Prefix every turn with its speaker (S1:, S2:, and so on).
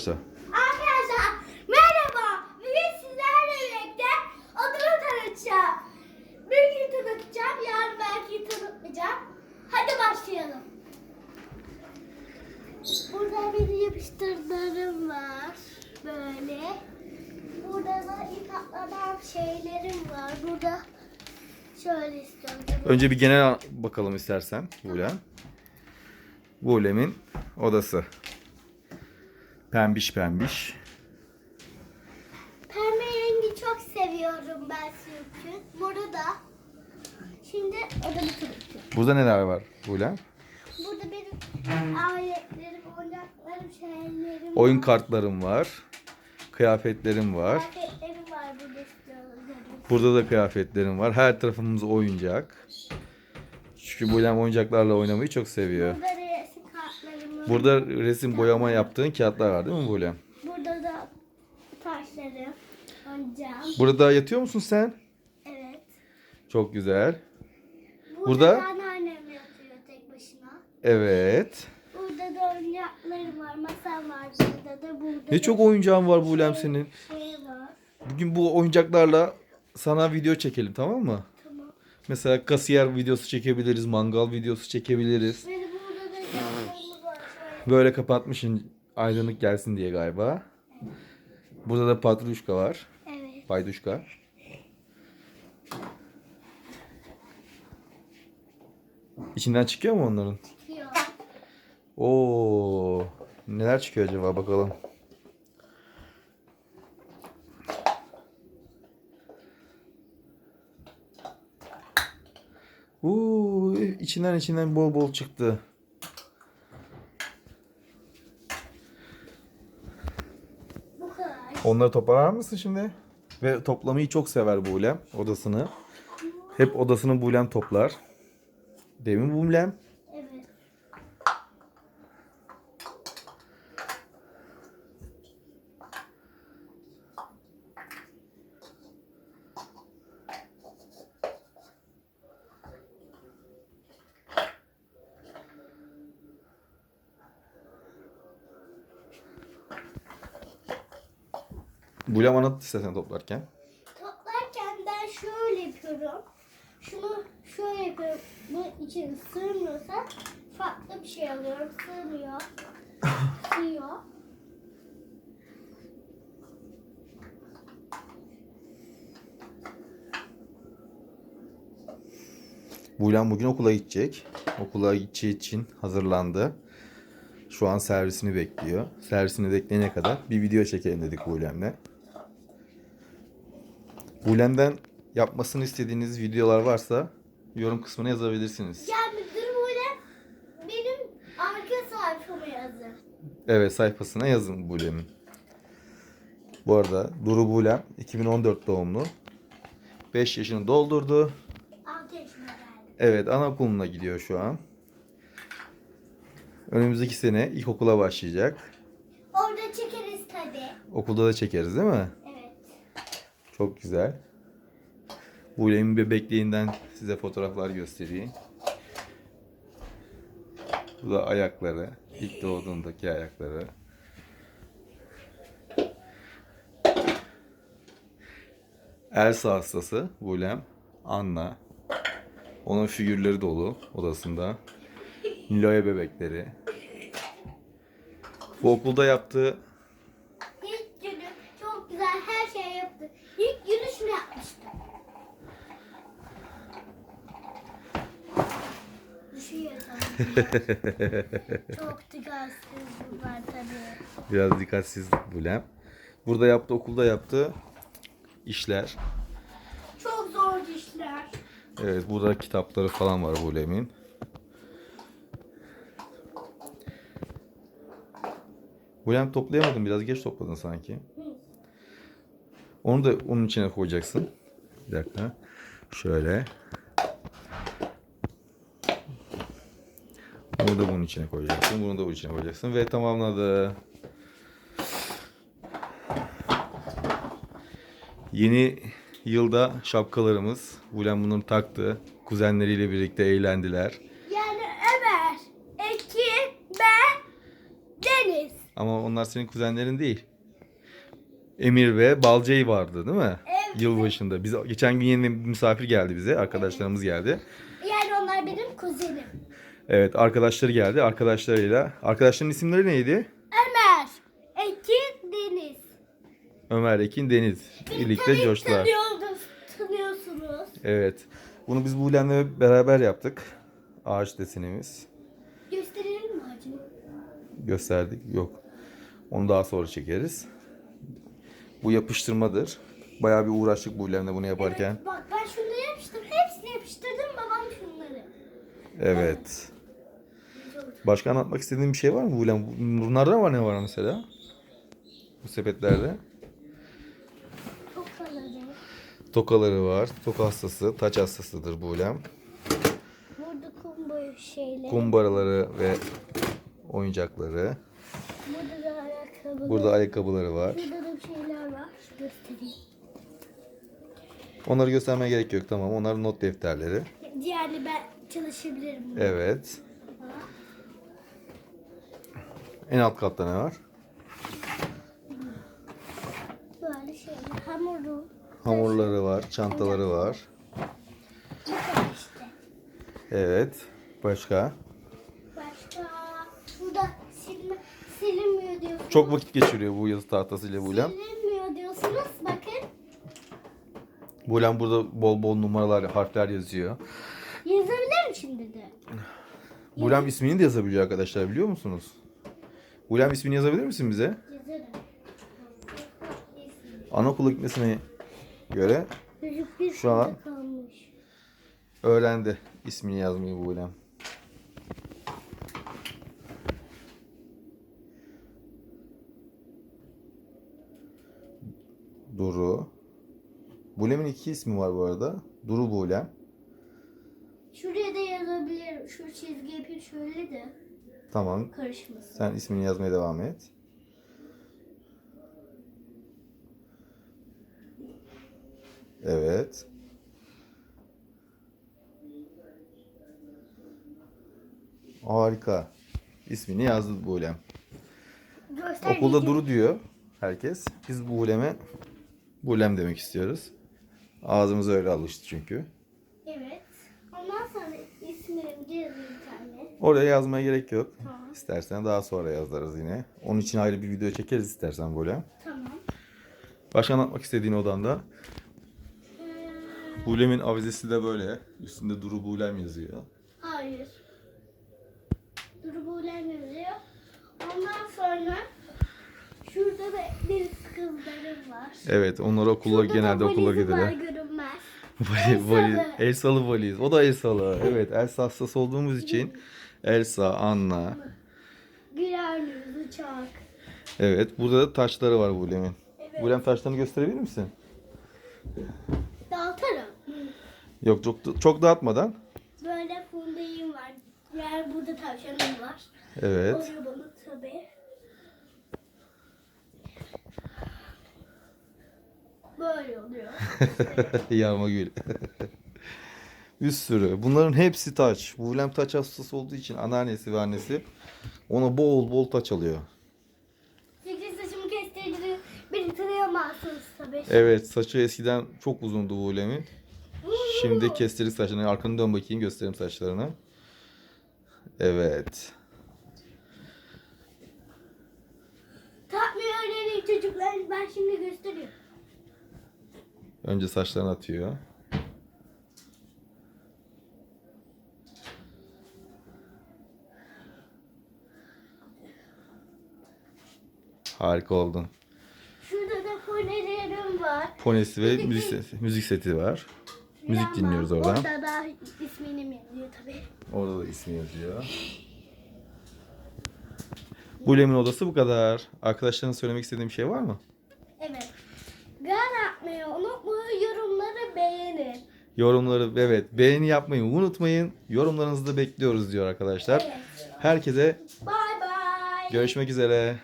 S1: Arkadaşlar merhaba. Bugün sizlerle birlikte odamı tanıtacağım. Bir gün tanıtacağım, yarın belki tanıtmayacağım. Hadi başlayalım. Burada benim yapıştırmalarım var. Böyle. Burada da yıkatlanan şeylerim var. Burada şöyle istiyorum.
S2: Önce bir genel bakalım istersen Bulem. Bulem'in odası. Pembiş pembiş.
S1: Pembe rengi çok seviyorum ben çünkü. Burada. Şimdi odamı tanıtacağım.
S2: Burada neler var Bulem?
S1: Burada benim aletlerim, oyuncaklarım, şeylerim
S2: Oyun
S1: var.
S2: kartlarım var. Kıyafetlerim var.
S1: Kıyafetlerim var burada.
S2: Burada da kıyafetlerim var. Her tarafımız oyuncak. Çünkü Bulem oyuncaklarla oynamayı çok seviyor.
S1: Burada.
S2: Burada resim boyama yaptığın kağıtlar var değil mi Bulem?
S1: Burada da taşlarım, oyuncağım.
S2: Burada yatıyor musun sen?
S1: Evet.
S2: Çok güzel.
S1: Burada,
S2: Burada?
S1: da anneannem yatıyor tek başına.
S2: Evet.
S1: Burada da oyuncaklarım var, masam var burada da. Burada
S2: Ne
S1: da
S2: çok oyuncağın var Bulem
S1: şey-
S2: senin.
S1: Şey var.
S2: Bugün bu oyuncaklarla sana video çekelim tamam mı?
S1: Tamam.
S2: Mesela kasiyer videosu çekebiliriz, mangal videosu çekebiliriz.
S1: Ve burada da.
S2: Böyle kapatmışın aydınlık gelsin diye galiba. Burada da patruşka var.
S1: Evet.
S2: Payduşka. İçinden çıkıyor mu onların?
S1: Çıkıyor.
S2: Oo, neler çıkıyor acaba bakalım. Oo, içinden içinden bol bol çıktı.
S1: Bu kadar.
S2: Onları toplar mısın şimdi? Ve toplamayı çok sever Bulem odasını. Hep odasını Bulem toplar. Mi Bulem?
S1: Evet.
S2: Bulem anlat istersen toplarken.
S1: Toplarken ben şöyle yapıyorum. Şunu şöyle yapıyorum. Bu için sığmıyorsa farklı bir şey alıyorum. Sığmıyor. Sığıyor.
S2: Bulem bugün okula gidecek. Okula gideceği için hazırlandı. Şu an servisini bekliyor. Servisini bekleyene kadar bir video çekelim dedik Bulem'le. Bulem'den yapmasını istediğiniz videolar varsa yorum kısmına yazabilirsiniz.
S1: Yani müdür böyle benim arka sayfama yazın.
S2: Evet sayfasına yazın Bulem'in. Bu arada Duru Bulem 2014 doğumlu. 5 yaşını doldurdu.
S1: 6 yaşına geldim.
S2: Evet anaokuluna gidiyor şu an. Önümüzdeki sene ilkokula başlayacak.
S1: Orada çekeriz tabii.
S2: Okulda da çekeriz değil mi? Çok güzel. Bulem'in bebekliğinden size fotoğraflar göstereyim. Bu da ayakları. İlk doğduğundaki ayakları. Elsa hastası Bulem. Anna. Onun figürleri dolu odasında. Nilo'ya bebekleri. Bu okulda yaptığı
S1: İlk günü çok güzel her şey yaptı. İlk günü şunu yapmıştı. Düşüyor tabii. çok dikkatsiz bunlar tabii.
S2: Biraz dikkatsiz Bulem. Burada yaptı, okulda yaptı işler.
S1: Çok zor işler.
S2: Evet, burada kitapları falan var Bulem'in. Bulem toplayamadın, biraz geç topladın sanki. Onu da onun içine koyacaksın. Bir dakika. Şöyle. Bunu da bunun içine koyacaksın. Bunu da bunun içine koyacaksın. Ve tamamladı. Yeni yılda şapkalarımız. Bulem bunları taktı. Kuzenleriyle birlikte eğlendiler.
S1: Yani Ömer, Ekin, ben, Deniz.
S2: Ama onlar senin kuzenlerin değil. Emir ve Balcay vardı değil mi?
S1: Evet.
S2: Yılbaşında. Biz geçen gün yeni bir misafir geldi bize. Arkadaşlarımız geldi.
S1: Yani onlar benim kuzenim.
S2: Evet, arkadaşları geldi. Arkadaşlarıyla. Arkadaşların isimleri neydi?
S1: Ömer, Ekin, Deniz.
S2: Ömer, Ekin, Deniz. Birlikte
S1: Tabii
S2: coştular.
S1: Tanıyorsunuz, tanıyorsunuz.
S2: Evet. Bunu biz Buğlem'le beraber yaptık. Ağaç desenimiz.
S1: Gösterelim mi acaba?
S2: Gösterdik. Yok. Onu daha sonra çekeriz. Bu yapıştırmadır. Bayağı bir uğraştık Buğlem'le bunu yaparken.
S1: Bak ben şunları yapıştırdım. Hepsini yapıştırdım babam şunları.
S2: Evet. Başka anlatmak istediğin bir şey var mı Buğlem? Bunlarda var ne var mesela? Bu sepetlerde.
S1: Kalın.
S2: Tokaları var. Toka hastası, taç hastasıdır Buğlem.
S1: Burada kum boyu şeyler.
S2: Kumbaraları ve oyuncakları.
S1: Burada da ayakkabı.
S2: Burada ayakkabıları var.
S1: Burada da bir şeyler var. Göstereyim.
S2: Onları göstermeye gerek yok tamam. Onlar not defterleri.
S1: Diğerli ben çalışabilirim.
S2: Evet. En alt katta ne var?
S1: Böyle şeyler. Hamuru.
S2: Hamurları var, çantaları var. Evet. Başka?
S1: Başka. Burada silme, silinmiyor diyorsunuz.
S2: Çok vakit geçiriyor bu yazı tahtasıyla Buğlem.
S1: Silinmiyor diyorsunuz. Bakın.
S2: Buğlem burada bol bol numaralar, harfler yazıyor.
S1: Yazabilirim şimdi de.
S2: Buğlem ismini de yazabiliyor arkadaşlar biliyor musunuz? Buğlem ismini yazabilir misin bize?
S1: Yazarım.
S2: Anaokulu gitmesine göre Şu an- öğrendi ismini yazmayı Buğlem. Duru. Buğlem'in iki ismi var bu arada. Duru Buğlem.
S1: Şuraya da yazabilirim. Şu çizgi yapayım şöyle de
S2: Tamam.
S1: karışmasın.
S2: Sen ismini yazmaya devam et. Evet. Harika. İsmini yazdı Buğlem.
S1: Göster
S2: Okulda Duru diyor herkes. Biz Buğlem'e Buğlem demek istiyoruz. Ağzımız öyle alıştı çünkü.
S1: Evet. Ondan sonra ismini yazayım bir tane.
S2: Oraya yazmaya gerek yok.
S1: Tamam.
S2: İstersen daha sonra yazarız yine. Onun için ayrı bir video çekeriz istersen Buğlem.
S1: Tamam.
S2: Başka anlatmak istediğin odanda. Buğlem'in avizesi de böyle. Üstünde Duru Buğlem yazıyor.
S1: hayır. Duru Buğlem yazıyor. Ondan sonra şurada da deniz kızlarım var.
S2: Evet onları okula
S1: Şurada
S2: genelde okula
S1: görünmez.
S2: Vali- valiz,
S1: Elsalı.
S2: Elsalı valiz. O da Elsalı. Evet Elsa hastası olduğumuz için Elsa, Anna.
S1: Güler yüz, uçak.
S2: Evet burada da taşları var Buğlem'in.
S1: Evet.
S2: Buğlem taşlarını gösterebilir misin?
S1: Dağıtarım.
S2: Yok çok çok dağıtmadan.
S1: Böyle fundayım var. Yani burada tavşanım var.
S2: Evet.
S1: Oluyor bana tabii. Böyle oluyor.
S2: Yağma gül. bir sürü. Bunların hepsi taç. Buğlem taç hastası olduğu için anneannesi ve annesi ona bol bol taç alıyor.
S1: Fikri saçımı kestirdi. Beni tanıyamazsınız tabii.
S2: Evet saçı eskiden çok uzundu Buğlem'in. Şimdi kestirdik saçlarını. Arkanı dön bakayım göstereyim saçlarını. Evet.
S1: Takmayı öğrenin çocuklar. Ben şimdi gösteriyorum.
S2: Önce saçlarını atıyor. Harika oldun.
S1: Şurada da fonelerim var.
S2: Ponesi ve müzik seti, müzik seti var. Müzik
S1: Ama
S2: dinliyoruz oradan.
S1: Orada da ismini yazıyor tabii.
S2: Orada da ismi yazıyor. Bulem'in odası bu kadar. Arkadaşlarına söylemek istediğin bir şey var mı?
S1: Evet. Gal atmayı unutmayın. Yorumları beğenin.
S2: Yorumları evet beğeni yapmayı unutmayın. Yorumlarınızı da bekliyoruz diyor arkadaşlar.
S1: Evet.
S2: Herkese
S1: Bye bye.
S2: görüşmek üzere.